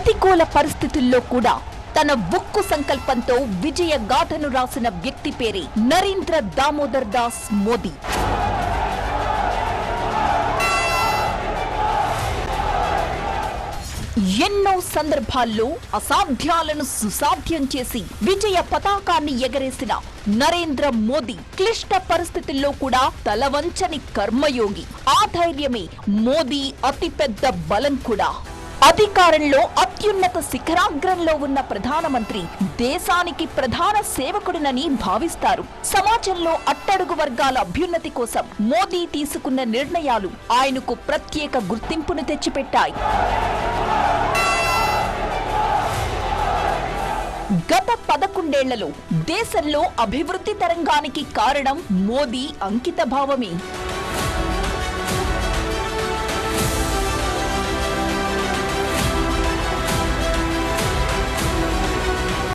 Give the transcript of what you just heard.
ప్రతికూల పరిస్థితుల్లో కూడా తన ఉక్కు సంకల్పంతో విజయ గాథను రాసిన వ్యక్తి పేరే నరేంద్ర దామోదర్ దాస్ మోదీ. ఎన్నో సందర్భాల్లో అసాధ్యాలను సుసాధ్యం చేసి విజయ పతాకాన్ని ఎగరేసిన నరేంద్ర మోదీ క్లిష్ట పరిస్థితుల్లో కూడా తలవంచని కర్మయోగి. ఆ ధైర్యమే మోదీ అతిపెద్ద బలం కూడా. అధికారంలో అత్యున్నత శిఖరాగ్రంలో ఉన్న ప్రధానమంత్రి దేశానికి ప్రధాన సేవకుడినని భావిస్తారు. సమాజంలో అట్టడుగు వర్గాల అభ్యున్నతి కోసం మోదీ తీసుకున్న నిర్ణయాలు ఆయనకు ప్రత్యేక గుర్తింపును తెచ్చిపెట్టాయి. గత పదకొండేళ్ళలో దేశంలో అభివృద్ధి తరంగానికి కారణం మోదీ అంకిత భావమే